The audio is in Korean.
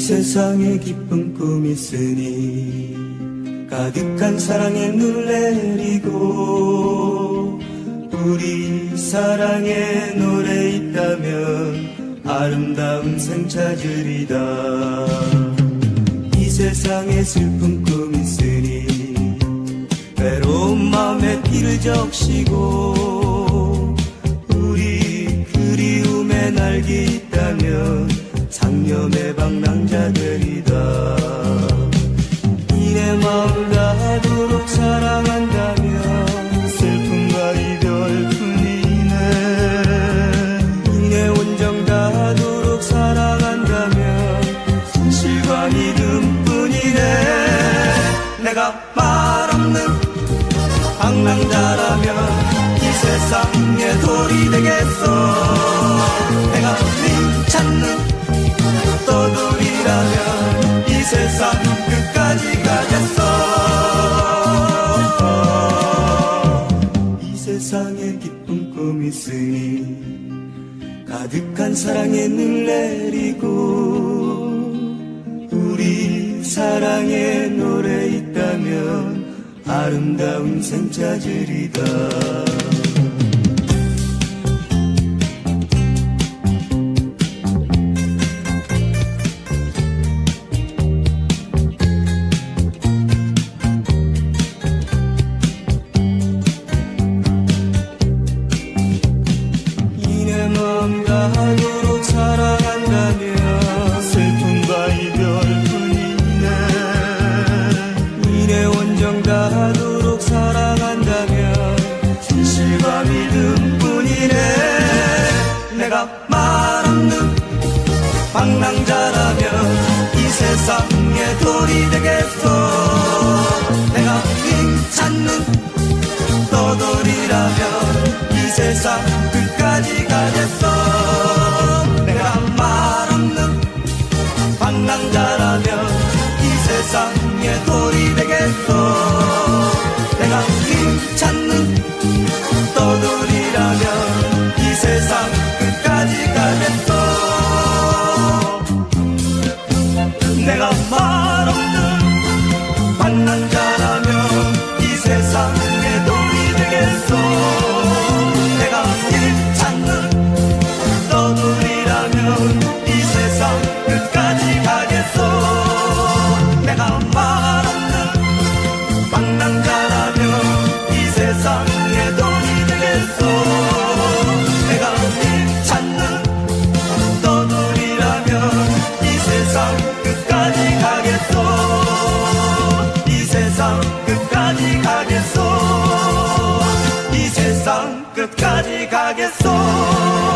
세상에 기쁜 꿈이 있으니 가득한 사랑에 눈 내리고 우리 사랑의 노래 있다면 아름다운 생 찾으리다. 이 세상에 슬픈 꿈 있으니 외로운 마음에 피를 적시고 우리 그리움의 날개 있다면 상념의 방랑자들이다. 이내 마음 다하도록 사랑한다면 슬픔과 이별 뿐이네. 이내 온정 다하도록 사랑한다면 진실과 믿음뿐이네. 내가 말 없는 방랑자라면 이 세상의 돌이 되겠어 끝까지 가겠어. 이 세상에 기쁜 꿈 있으니 가득한 사랑에 눈 내리고 우리 사랑의 노래 있다면 아름다운 생 찾으리다 방랑자라면 이 세상의 돌이 되겠어. 내가 님 찾는 떠돌이라면 이 세상 끝까지 가겠어 끝까지 가겠어